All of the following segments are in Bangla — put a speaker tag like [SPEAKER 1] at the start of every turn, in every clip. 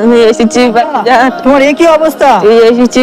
[SPEAKER 1] আমি এসেছি
[SPEAKER 2] তোমার এ কি অবস্থা?
[SPEAKER 1] তুই এসেছি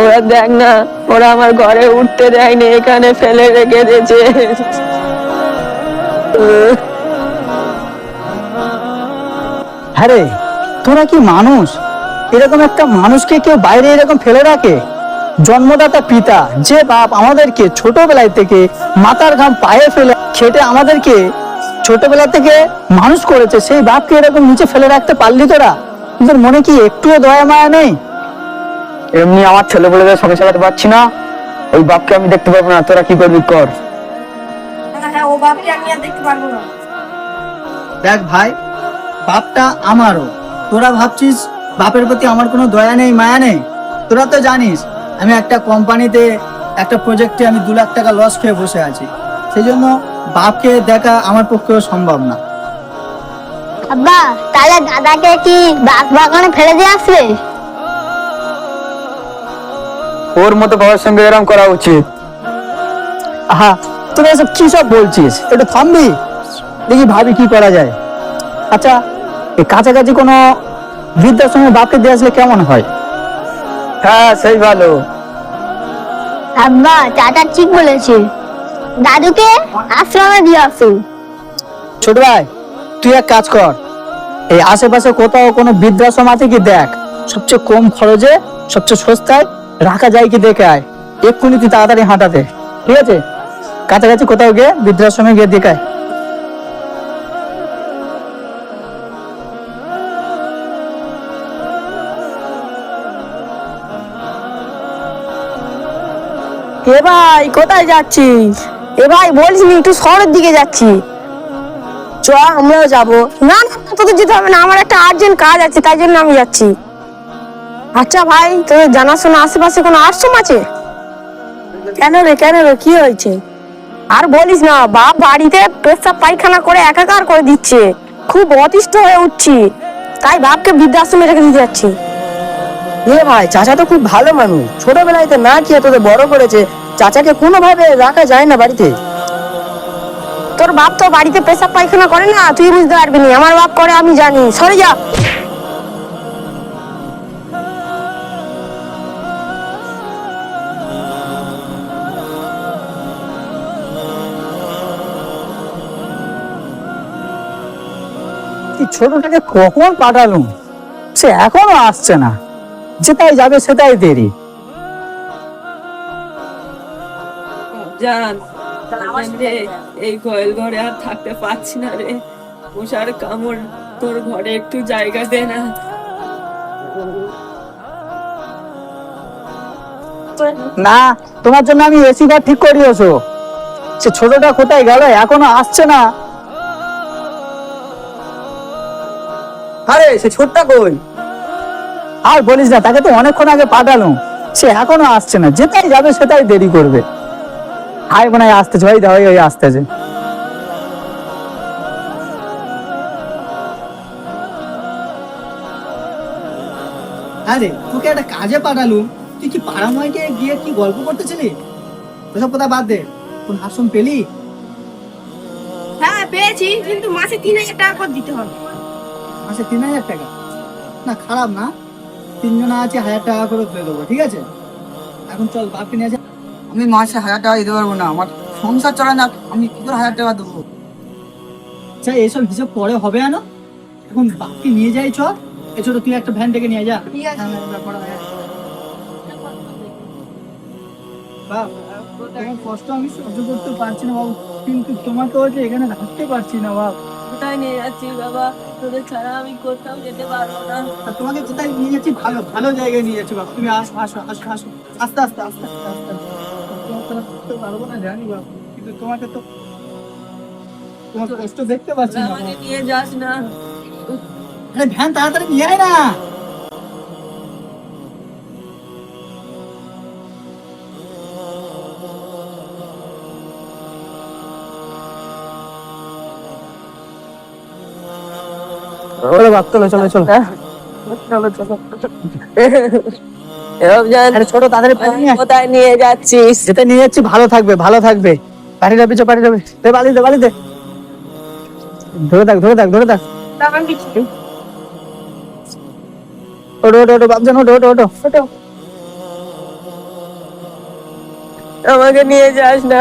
[SPEAKER 1] ওরা দেখ না ওরা আমার ঘরে উঠতে দেয়নি এখানে ফেলে রেখে দিয়েছে।
[SPEAKER 2] হ্যাঁ তোরা কি মানুষ? এরকম একটা মানুষকে কেউ বাইরে এরকম ফেলে রাখে? জন্মদাতা পিতা যে বাপ আমাদেরকে ছোটবেলায় থেকে মাথার ঘাম পায়ে ফেলে খেটে আমাদেরকে ছোটবেলা থেকে মানুষ করেছে সেই বাপকে এরকম নিচে ফেলে রাখতে পারলি তোরা? তোদের মনে কি একটুও দয়া মায়া নেই?
[SPEAKER 3] এমনি আমার ছেলে বলেদের সঙ্গে চালাতে পারছি না। ওই বাপকে আমি দেখতে পাবো না তোরা কি করবি কর।
[SPEAKER 4] হ্যাঁ ও বাপকে আমি আর দেখতে পারব না।
[SPEAKER 2] দেখ ভাই বাপটা আমারও। তোরা ভাবছিস বাপের প্রতি আমার কোনো দয়া নেই মায়া নেই? তোরা তো জানিস আমি একটা কোম্পানিতে একটা প্রজেক্টে আমি দু লাখ টাকা লস খেয়ে বসে আছি। সেই জন্য বাপকে দেখা আমার পক্ষেও সম্ভব না।
[SPEAKER 5] আব্বা তাহলে দাদাকে কি বাগ বাগানে ফেলে দিয়ে আসবে?
[SPEAKER 3] ওর মতো বাবার সঙ্গে এরম করা উচিত।
[SPEAKER 2] আহা তোরা এসব কি সব বলছিস? একটু থামবি? দেখি ভাবি কি করা যায়। আচ্ছা এই কাছাকাছি কোনো বৃদ্ধাশ্রমে বাপকে দিয়ে আসলে কেমন হয়?
[SPEAKER 3] হ্যাঁ সেই ভালো।
[SPEAKER 5] আব্বা চাচা ঠিক বলেছে। দাদুকে আশ্রমে দিয়ে আসুন।
[SPEAKER 2] ছোট ভাই তুই এক কাজ কর, এই আশেপাশে কোথাও কোনো বৃদ্ধাশ্রম আছে কি দেখ। সবচেয়ে কম খরচে, সবচেয়ে সস্তায় রাখা যায় কি দেখে আয়। এক্ষুনি তুই তাড়াতাড়ি হাঁটাতে ঠিক আছে? কাছাকাছি কোথাও গিয়ে বৃদ্ধাশ্রমে গিয়ে দেখায়
[SPEAKER 1] এ ভাই, কোথায় যাচ্ছিস? এ ভাই বলিস নি, একটু শহরের দিকে যাচ্ছি। চ আমরাও যাব। না না তোদের যেতে হবে না, আমার একটা আর্জেন্ট কাজ আছে, তাই জন্য আমি যাচ্ছি। আচ্ছা ভাই, তোদের জানাশোনা আশেপাশে কোনো আশ্রম আছে? কেন রে কেন রে, কি হয়েছে? আর বলিস না, বাপ বাড়িতে পেশাব পায়খানা করে একাকার করে দিচ্ছে। খুব অতিষ্ঠ হয়ে উঠছি। তাই বাপকে বৃদ্ধাশ্রমে রেখে দিতে যাচ্ছি। এ ভাই, চাচা তো খুব ভালো মানুষ। ছোটবেলায় না খেয়ে তোদের বড় করেছে, চাচাকে কোনোভাবে রাখা যায় না বাড়িতে? তোর বাপ তো বাড়িতে পেশাব পায়খানা করে না তুই বুঝতে পারবি না। আমার বাপ করে আমি জানি। সরে যা।
[SPEAKER 2] ছোটটাকে কখন পাঠালুম? সে এখনও আসছে না। যেটাই যাবে সেটাই দেরি।
[SPEAKER 1] জান রে এই কয়েল ঘরে আর থাকতে পারছি না রে। মশার কামড় তোর ঘরে একটু জায়গা দে না।
[SPEAKER 2] না তোমার জন্য আমি এসি ঘর ঠিক করিয়েছো সে ছোটটা কোথায় গেল? এখনও আসছে না। আরে সে ছোটটা কই? আর বলিস না তাকে তো অনেকক্ষণ আগে পাঠালো সে এখনও আসছে না। যেটাই যাবে সেটাই দেরি করবে। হাই মনে হয় আসতেছে ওই দা ওই ওই আসতেছে। আরে তোকে একটা কাজে পাঠালুম। তুই কি পাড়াময়কে গিয়ে কি গল্প করতেছিলি? ওসব কথা বাদ দে। কোন আশ্রম পেলি?
[SPEAKER 4] হ্যাঁ পেয়েছি কিন্তু মাসে তিন হাজার টাকা করে দিতে হবে।
[SPEAKER 2] মাসে তিন হাজার টাকা? না খারাপ না। তিনজন আছে হাজার টাকা করে তুলে দেবো ঠিক আছে? এখন চল বাপকে নিয়ে যা।
[SPEAKER 3] আমি মাসে হাজার টাকা দিতে পারব না আমার সংসার চলে না আমি কি করে হাজার টাকা দেবো?
[SPEAKER 2] আচ্ছা এইসব হিসাব পরে হবে না? এখন বাপকে নিয়ে যাই চ এ ছোট তুই একটা ভ্যান থেকে নিয়ে যা। হ্যাঁ, হ্যাঁ, হ্যাঁ। বাপ তোমার কষ্ট আমি সহ্য করতে পারছি না বাবু। কিন্তু তোমাকে হচ্ছে এখানে রাখতে পারছি না বাপ।
[SPEAKER 1] কোথায় নিয়ে যাচ্ছি বাবা? তোদের ছাড়া আমি কোথাও যেতে পারব না।
[SPEAKER 2] তোমাকে কোথায় নিয়ে যাচ্ছি? ভালো ভালো জায়গায় নিয়ে যাচ্ছি বাপ। তুমি আসো আসো আসো আসো আস্তে আস্তে আস্তে আস্তে। প্রার্থনা করতে পারব না জানি বাবু কিন্তু তোমাকে তো তোমার কষ্ট দেখতে পাচ্ছি না
[SPEAKER 1] আমাকে নিয়ে যাস না।
[SPEAKER 2] আরে ভ্যান তাড়াতাড়ি নিয়ে আয় না। ওরে বাপ চলো চলো। হ্যাঁ,
[SPEAKER 1] চলো চলো চলো।
[SPEAKER 2] আরে ছোট তাদের
[SPEAKER 1] কোথায় নিয়ে যাচ্ছিস?
[SPEAKER 2] যেতে নিয়ে যাচ্ছি ভালো থাকবে ভালো থাকবে। যাবি চো যাবে দে বালি দে বালি দে। ধরে থাক ধরে থাক ধরে থাক। ওটো ওটো ওটো বাপজান ওটো ওটো ওটো ওটো
[SPEAKER 1] আমাকে নিয়ে যাস না।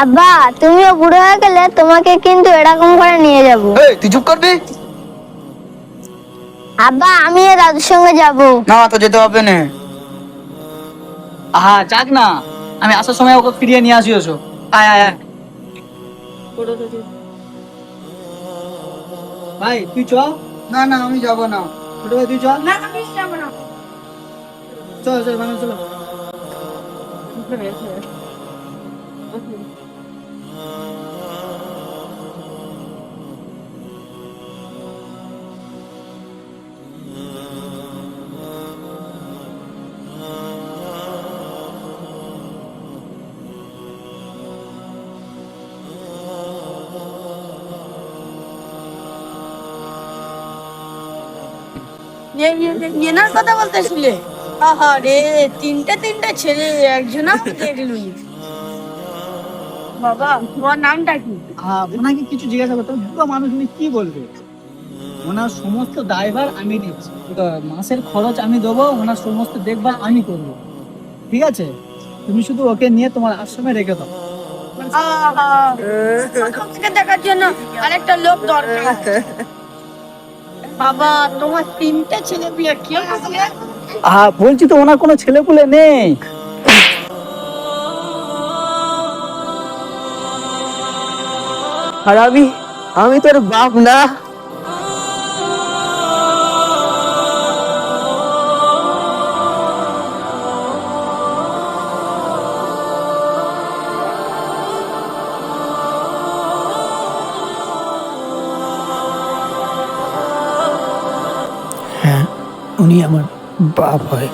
[SPEAKER 5] আব্বা তুমিও বুড়ো হয়ে গেলে তোমাকে কিন্তু এরকম করে নিয়ে যাব।
[SPEAKER 3] তুই চুপ করবি?
[SPEAKER 5] আব্বা আমিও দাদুর সঙ্গে যাব।
[SPEAKER 3] না তো যেতে হবে না।
[SPEAKER 2] আহা যাক না। আমি আসার সময় ওকে ফিরিয়ে নিয়ে আসি ওসো আয় আয় আয়। ভাই তুই চ।
[SPEAKER 3] না না আমি যাব না।
[SPEAKER 2] ছোট ভাই তুই চ।
[SPEAKER 4] না আমি যাব না।
[SPEAKER 2] চল চলো ভালো চলো।
[SPEAKER 4] নেনার কথা বলতেছিলে আহা রে তিনটে তিনটে ছেলে একজন বাবা তোমার নামটা কি?
[SPEAKER 2] ওনাকে কিছু জিজ্ঞাসা করতে দুটো মানুষ উনি কি বলবে? ওনার সমস্ত দায়ভার আমি নিচ্ছি মাসের খরচ আমি দেবো ওনার সমস্ত দেখভাল আমি করব। ঠিক আছে? তুমি শুধু ওকে নিয়ে তোমার আশ্রমে রেখে দাও।
[SPEAKER 4] দেখার জন্য আরেকটা লোক দরকার। বাবা, তোমার তিনটে ছেলে বিয়ে, কি
[SPEAKER 2] হ্যাঁ বলছি তো ওনার কোনো ছেলে পুলে নেই।
[SPEAKER 1] আর আমি আমি তোর বাপ না।
[SPEAKER 2] আমার বাপ হয়।